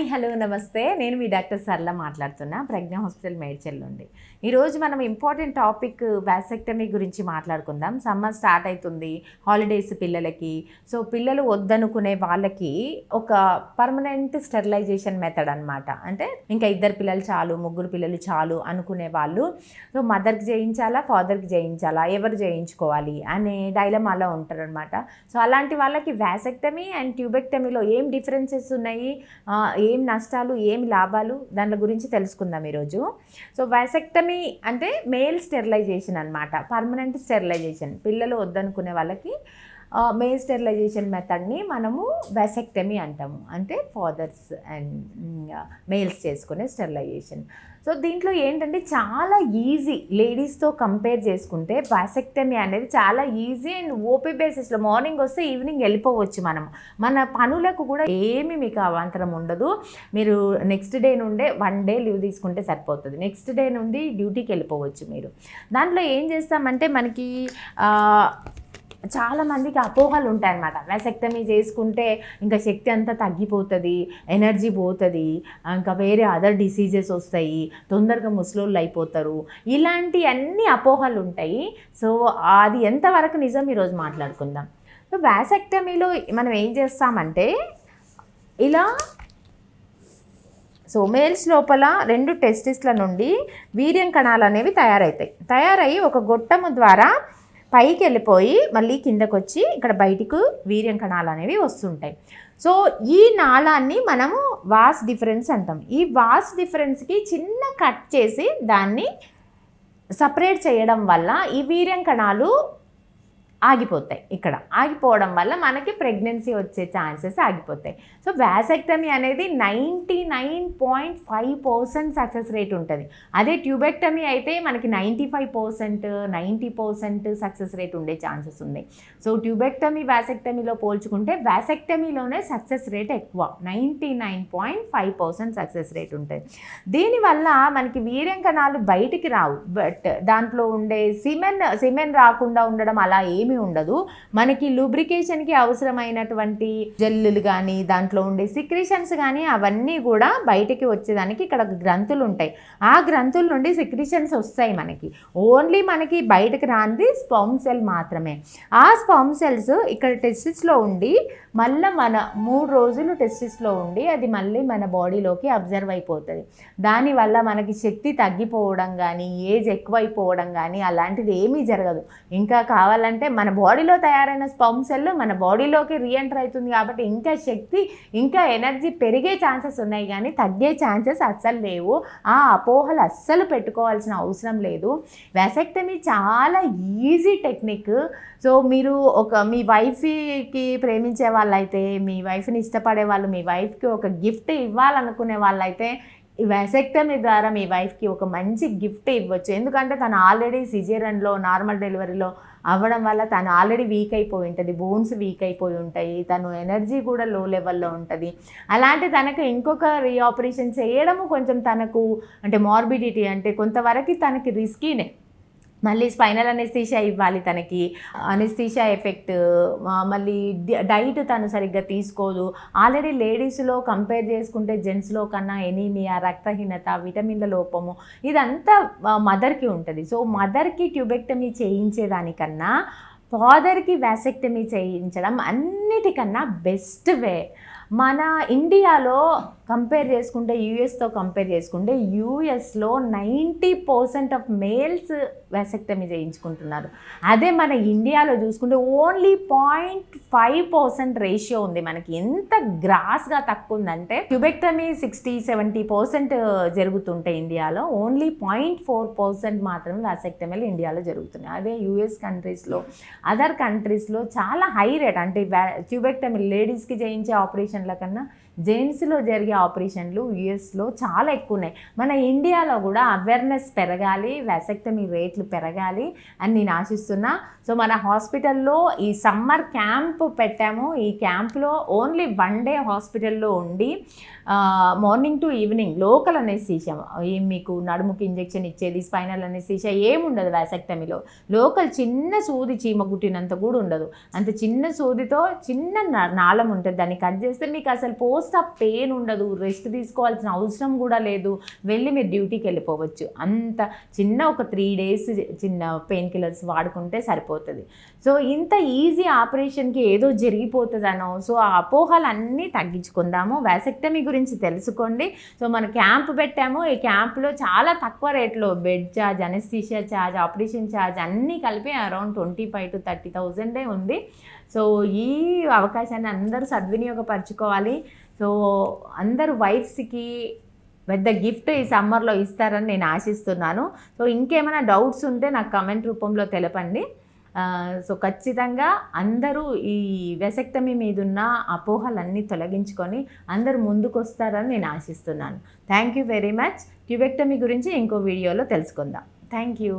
Hi hello నమస్తే. నేను మీ doctor Sarla మాట్లాడుతున్నా. ప్రజ్ఞ హాస్పిటల్ మేడ్చల్ నుండి ఈరోజు మనం ఇంపార్టెంట్ టాపిక్ వ్యాసెక్టమీ గురించి మాట్లాడుకుందాం. సమ్మర్ స్టార్ట్ అవుతుంది హాలిడేస్ పిల్లలకి. సో పిల్లలు వద్దనుకునే వాళ్ళకి ఒక పర్మనెంట్ స్టెరిలైజేషన్ మెథడ్ అనమాట అంటే ఇంకా ఇద్దరు పిల్లలు చాలు ముగ్గురు పిల్లలు చాలు అనుకునే వాళ్ళు సో మదర్కి చేయించాలా ఫాదర్కి చేయించాలా ఎవరు చేయించుకోవాలి? అనే డైలమాలో ఉంటారు అనమాట సో అలాంటి వాళ్ళకి వ్యాసెక్టమీ అండ్ ట్యూబెక్టమీలో ఏం డిఫరెన్సెస్ ఉన్నాయి? ఏం నష్టాలు ఏం లాభాలు దాని గురించి తెలుసుకుందాం ఈరోజు. సో వైసెక్టమీ అంటే మేల్ స్టెరిలైజేషన్ అనమాట పర్మనెంట్ స్టెరిలైజేషన్ పిల్లలు వద్దనుకునే వాళ్ళకి మేల్ స్టెరిలైజేషన్ మెథడ్ని మనము వెసెక్టమీ అంటాము. అంటే ఫాదర్స్ అండ్ మేల్స్ చేసుకునే స్టెరిలైజేషన్ సో దీంట్లో ఏంటంటే చాలా ఈజీ లేడీస్తో కంపేర్ చేసుకుంటే వ్యాసెక్టమీ అనేది చాలా ఈజీ అండ్ ఓపీ బేసిస్లో మార్నింగ్ వస్తే ఈవినింగ్ వెళ్ళిపోవచ్చు మనం. మన పనులకు కూడా ఏమి మీకు అవాంతరం ఉండదు. మీరు నెక్స్ట్ డే నుండే వన్ డే లీవ్ తీసుకుంటే సరిపోతుంది. నెక్స్ట్ డే నుండి డ్యూటీకి వెళ్ళిపోవచ్చు మీరు. దాంట్లో ఏం చేస్తామంటే మనకి చాలా మందికి అపోహలు ఉంటాయి అన్నమాట వ్యాసెక్టమీ చేసుకుంటే ఇంకా శక్తి అంతా తగ్గిపోతుంది ఎనర్జీ పోతుంది ఇంకా వేరే అదర్ డిసీజెస్ వస్తాయి తొందరగా ముసలోళ్ళు అయిపోతారు. ఇలాంటి అన్ని అపోహలు ఉంటాయి. సో అది ఎంతవరకు నిజం ఈరోజు మాట్లాడుకుందాం. సో వ్యాసెక్టమీలో మనం ఏం చేస్తామంటే ఇలా సో మేల్స్ లోపల రెండు టెస్టిస్ల నుండి వీర్యం కణాలు అనేవి తయారవుతాయి తయారయ్యి ఒక గొట్టము ద్వారా పైకి వెళ్ళిపోయి మళ్ళీ కిందకు వచ్చి ఇక్కడ బయటికి వీర్యం కణాలు అనేవి వస్తుంటాయి. సో ఈ నాళాన్ని మనము వాస్ డిఫరెన్స్ అంటాం. ఈ వాస్ డిఫరెన్స్కి చిన్న కట్ చేసి దాన్ని సపరేట్ చేయడం వల్ల ఈ వీర్యం కణాలు ఆగిపోతాయి. ఇక్కడ ఆగిపోవడం వల్ల మనకి ప్రెగ్నెన్సీ వచ్చే ఛాన్సెస్ ఆగిపోతాయి. సో వ్యాసెక్టమీ అనేది ninety nine point five percent success rate ఉంటుంది. అదే ట్యూబెక్టమీ అయితే మనకి ninety five percent ninety percent success rate ఉండే ఛాన్సెస్ ఉన్నాయి. సో ట్యూబెక్టమీ వ్యాసెక్టమీలో పోల్చుకుంటే వ్యాసెక్టమీలోనే సక్సెస్ రేట్ ఎక్కువ. Ninety nine point five percent success rate ఉంటుంది. దీనివల్ల మనకి వీర్యం కణాలు బయటికి రావు. బట్ దాంట్లో ఉండే సిమెన్ సిమెన్ రాకుండా ఉండడం అలా ఏమి ఉండదు. మనకి లూబ్రికేషన్కి అవసరమైనటువంటి జెల్లులు కానీ దాంట్లో ఉండే సిక్రిషన్స్ కానీ అవన్నీ కూడా బయటికి వచ్చేదానికి ఇక్కడ గ్రంథులు ఉంటాయి. ఆ గ్రంథుల నుండి సిక్రిషన్స్ వస్తాయి మనకి. ఓన్లీ మనకి బయటకు రానిది స్పర్మ్ సెల్ మాత్రమే. ఆ స్పర్మ్ సెల్స్ ఇక్కడ టెస్టిస్లో ఉండి మళ్ళీ మన మూడు రోజులు టెస్టిస్లో ఉండి అది మళ్ళీ మన బాడీలోకి అబ్జర్వ్ అయిపోతుంది. దానివల్ల మనకి శక్తి తగ్గిపోవడం కానీ ఏజ్ ఎక్కువైపోవడం కానీ అలాంటిది ఏమీ జరగదు. ఇంకా కావాలంటే మన బాడీలో తయారైన స్పర్మ్ సెల్ మన బాడీలోకి రీఎంటర్ అవుతుంది కాబట్టి ఇంకా శక్తి ఇంకా ఎనర్జీ పెరిగే ఛాన్సెస్ ఉన్నాయి కానీ తగ్గే ఛాన్సెస్ అస్సలు లేవు. ఆ అపోహలు అస్సలు పెట్టుకోవాల్సిన అవసరం లేదు. వెసెక్టమీ చాలా ఈజీ టెక్నిక్ సో మీరు ఒక మీ వైఫ్కి ప్రేమించే వాళ్ళైతే మీ వైఫ్ని ఇష్టపడే వాళ్ళు మీ వైఫ్కి ఒక గిఫ్ట్ ఇవ్వాలనుకునే వాళ్ళైతే వెసెక్టమీ ద్వారా మీ వైఫ్కి ఒక మంచి గిఫ్ట్ ఇవ్వచ్చు. ఎందుకంటే తను ఆల్రెడీ సిజేరన్లో నార్మల్ డెలివరీలో అవ్వడం వల్ల తను ఆల్రెడీ వీక్ అయిపోయి ఉంటుంది బోన్స్ వీక్ అయిపోయి ఉంటాయి తను ఎనర్జీ కూడా లో లెవెల్లో ఉంటుంది. అలాంటి తనకు ఇంకొక రీఆపరేషన్ చేయడము కొంచెం తనకు అంటే మార్బిడిటీ అంటే కొంతవరకు తనకి రిస్కీనే మళ్ళీ స్పైనల్ అనెస్థీషియా ఇవ్వాలి తనకి. అనెస్థీషియా ఎఫెక్ట్ మళ్ళీ డైట్ తను సరిగ్గా తీసుకోదు. ఆల్రెడీ లేడీస్లో కంపేర్ చేసుకుంటే జెంట్స్లో కన్నా ఎనీమియా రక్తహీనత విటమిన్ల లోపము ఇదంతా మదర్కి ఉంటుంది. సో మదర్కి ట్యూబెక్టమీ చేయించేదానికన్నా ఫాదర్కి వ్యాసెక్టమీ చేయించడం అన్నిటికన్నా బెస్ట్ వే. మన ఇండియాలో కంపేర్ చేసుకుంటే యూఎస్తో కంపేర్ చేసుకుంటే యూఎస్లో ninety percent of males vasectomy చేయించుకుంటున్నారు. అదే మన ఇండియాలో చూసుకుంటే only point five percent ratio ఉంది మనకి. ఎంత గ్రాస్గా తక్కువ ఉందంటే ట్యూబెక్టమీ సిక్స్టీ సెవెంటీ పర్సెంట్ జరుగుతుంటే ఇండియాలో ఓన్లీ పాయింట్ ఫోర్ పర్సెంట్ మాత్రమే వెసెక్టమీలు ఇండియాలో జరుగుతున్నాయి. అదే యూఎస్ కంట్రీస్లో అదర్ కంట్రీస్లో చాలా హై రేట్ అంటే ట్యూబెక్టమీ లేడీస్కి చేయించే ఆపరేషన్ ఆపరేషన్ల కన్నా జెంట్స్లో జరిగే ఆపరేషన్లు యుఎస్లో చాలా ఎక్కువ ఉన్నాయి మన ఇండియాలో కూడా అవేర్నెస్ పెరగాలి వ్యాసెక్టమీ రేట్లు పెరగాలి అని నేను ఆశిస్తున్నా. సో మన హాస్పిటల్లో ఈ సమ్మర్ క్యాంప్ పెట్టాము. ఈ క్యాంప్లో ఓన్లీ వన్ డే హాస్పిటల్లో ఉండి morning to evening local anaesthesia ఈ మీకు నడుముకి ఇంజెక్షన్ ఇచ్చేది స్పైనల్ అనేసీషియా ఏముండదు వ్యాసెక్టమీలో లోకల్ చిన్న సూది చీమ కుట్టినంత కూడా ఉండదు. అంత చిన్న సూదితో చిన్న నాళం ఉంటుంది. దాన్ని కట్ చేస్తే మీకు అసలు పోస్ట్ మోస్ట్ ఆఫ్ పెయిన్ ఉండదు. రెస్ట్ తీసుకోవాల్సిన అవసరం కూడా లేదు. వెళ్ళి మీరు డ్యూటీకి వెళ్ళిపోవచ్చు. అంత చిన్న ఒక త్రీ డేస్ చిన్న పెయిన్ కిల్లర్స్ వాడుకుంటే సరిపోతుంది. సో ఇంత ఈజీ ఆపరేషన్కి ఏదో జరిగిపోతుందనో సో ఆ అపోహలన్నీ తగ్గించుకుందాము. వ్యాసెక్టమీ గురించి తెలుసుకోండి. సో మన క్యాంప్ పెట్టాము. ఈ క్యాంప్లో చాలా తక్కువ రేట్లో bed charge anaesthesia charge operation charge అన్నీ కలిపి around twenty five to thirty థౌజండే ఉంది. సో ఈ అవకాశాన్ని అందరూ సద్వినియోగపరచుకోవాలి. సో అందరు వైఫ్స్కి పెద్ద గిఫ్ట్ ఈ సమ్మర్లో ఇస్తారని నేను ఆశిస్తున్నాను. సో ఇంకేమైనా డౌట్స్ ఉంటే నాకు కమెంట్ రూపంలో తెలపండి. సో ఖచ్చితంగా అందరూ ఈ వెసక్టమీ మీదున్న అపోహలన్నీ తొలగించుకొని అందరూ ముందుకు వస్తారని నేను ఆశిస్తున్నాను. Thank you very much. Tubectomy గురించి ఇంకో వీడియోలో తెలుసుకుందాం. Thank you.